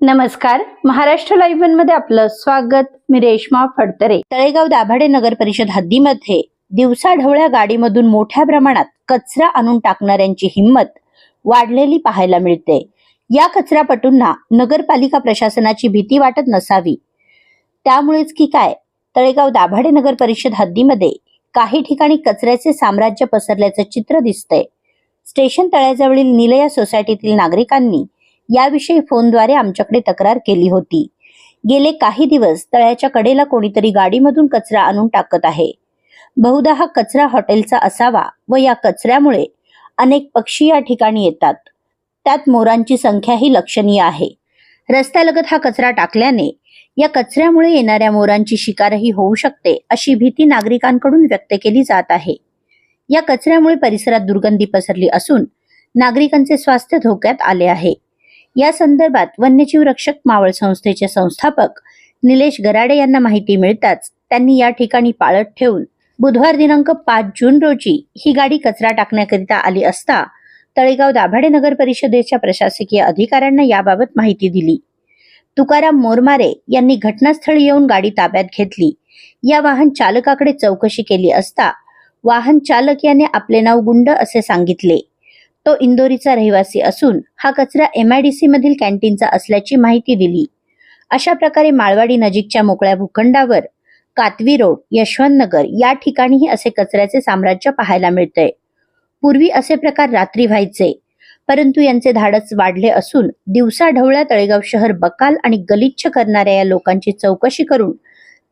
नमस्कार. महाराष्ट्र लाईव्ह वनमध्ये आपलं स्वागत. मी रेश्मा फडतरे. तळेगाव दाभाडे नगर परिषद हद्दीमध्ये दिवसाढवळ्या गाडीमधून मोठ्या प्रमाणात कचरा आणून टाकणाऱ्यांची हिंमत वाढलेली पाहायला मिळते. या कचरापटूंना नगरपालिका प्रशासनाची भीती वाटत नसावी. त्यामुळेच की काय तळेगाव दाभाडे नगर परिषद हद्दीमध्ये काही ठिकाणी कचऱ्याचे साम्राज्य पसरल्याचं चित्र दिसतंय. स्टेशन तळ्याजवळील निलया सोसायटीतील नागरिकांनी याविषयी फोनद्वारे आमच्याकडे तक्रार केली होती. गेले काही दिवस तळ्याच्या कडेला कोणीतरी गाडीमधून कचरा आणून टाकत आहे. बहुधा हा कचरा हॉटेलचा असावा व या कचऱ्यामुळे अनेक पक्षी या ठिकाणी येतात. त्यात मोरांची संख्याही लक्षणीय आहे. रस्त्यालगत हा कचरा टाकल्याने या कचऱ्यामुळे येणाऱ्या मोरांची शिकारही होऊ शकते अशी भीती नागरिकांकडून व्यक्त केली जात आहे. या कचऱ्यामुळे परिसरात दुर्गंधी पसरली असून नागरिकांचे स्वास्थ्य धोक्यात आले आहे. या संदर्भात वन्यजीव रक्षक मावळ संस्थेचे संस्थापक निलेश गराडे यांना माहिती मिळताच त्यांनी या ठिकाणी पाळत ठेवून बुधवार दिनांक पाच जून रोजी ही गाडी कचरा टाकण्याकरिता आली असता तळेगाव दाभाडे नगर परिषदेच्या प्रशासकीय अधिकाऱ्यांना याबाबत माहिती दिली. तुकाराम मोरमारे यांनी घटनास्थळी येऊन गाडी ताब्यात घेतली. या वाहन चालकाकडे चौकशी केली असता वाहन चालक याने आपले नाव गुंड असे सांगितले. तो इंदोरीचा रहिवासी असून हा कचरा एमआयडीसी मधील कॅन्टीनचा असल्याची माहिती दिली. अशा प्रकारे माळवाडी नजीकच्या मोकळ्या भूखंडावर कातवी रोड यशवंतनगर या ठिकाणीही असे कचऱ्याचे साम्राज्य पाहायला मिळतंय पूर्वी असे प्रकार रात्री व्हायचे परंतु यांचे धाडस वाढले असून दिवसा ढवळ्या तळेगाव शहर बकाल आणि गलिच्छ करणाऱ्या या लोकांची चौकशी करून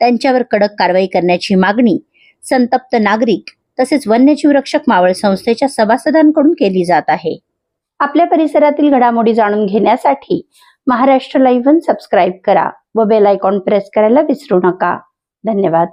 त्यांच्यावर कडक कारवाई करण्याची मागणी संतप्त नागरिक तसेच वन्यजीव रक्षक मावळ संस्थेच्या सभासदांकडून केली जात आहे. आपल्या परिसरातील घडामोडी जाणून घेण्यासाठी महाराष्ट्र लाईव्ह सबस्क्राईब करा व बेल आयकॉन प्रेस करायला विसरू नका. धन्यवाद.